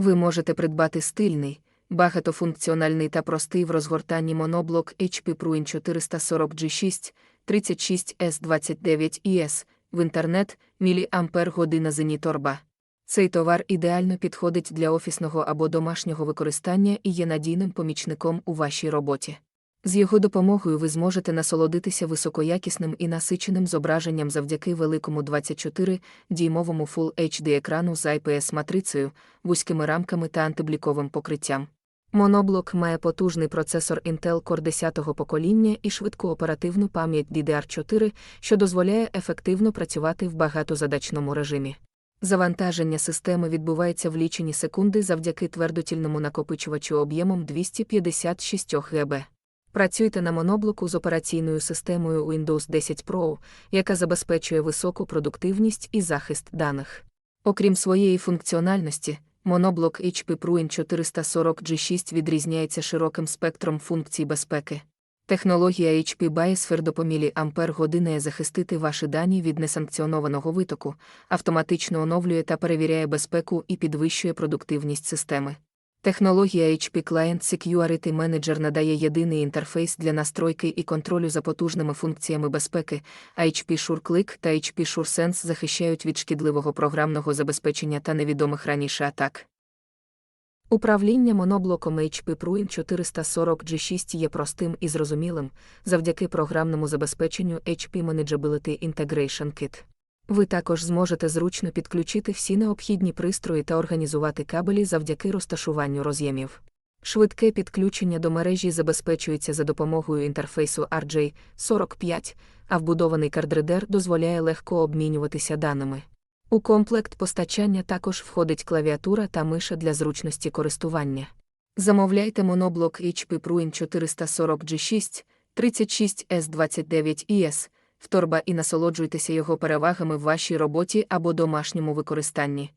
Ви можете придбати стильний, багатофункціональний та простий в розгортанні моноблок HP Pruin 440 G6 36S29 ES в інтернет міліампер година зеніторба. Цей товар ідеально підходить для офісного або домашнього використання і є надійним помічником у вашій роботі. З його допомогою ви зможете насолодитися високоякісним і насиченим зображенням завдяки великому 24-діймовому Full HD екрану з IPS-матрицею, вузькими рамками та антибліковим покриттям. Моноблок має потужний процесор Intel Core 10-го покоління і швидку оперативну пам'ять DDR4, що дозволяє ефективно працювати в багатозадачному режимі. Завантаження системи відбувається в лічені секунди завдяки твердотільному накопичувачу об'ємом 256 ГБ. Працюйте на моноблоку з операційною системою Windows 10 Pro, яка забезпечує високу продуктивність і захист даних. Окрім своєї функціональності, моноблок HP Pruin 440 G6 відрізняється широким спектром функцій безпеки. Технологія HP Biosphere допомілі Ампер годинає захистити ваші дані від несанкціонованого витоку, автоматично оновлює та перевіряє безпеку і підвищує продуктивність системи. Технологія HP Client Security Manager надає єдиний інтерфейс для настройки і контролю за потужними функціями безпеки, а HP SureClick та HP SureSense захищають від шкідливого програмного забезпечення та невідомих раніше атак. Управління моноблоком HP Pruin 440 G6 є простим і зрозумілим завдяки програмному забезпеченню HP Manageability Integration Kit. Ви також зможете зручно підключити всі необхідні пристрої та організувати кабелі завдяки розташуванню роз'ємів. Швидке підключення до мережі забезпечується за допомогою інтерфейсу RJ45, а вбудований кардредер дозволяє легко обмінюватися даними. У комплект постачання також входить клавіатура та миша для зручності користування. Замовляйте моноблок HP Pruin 440 G6 36S29 ES, вторба і насолоджуйтеся його перевагами в вашій роботі або домашньому використанні.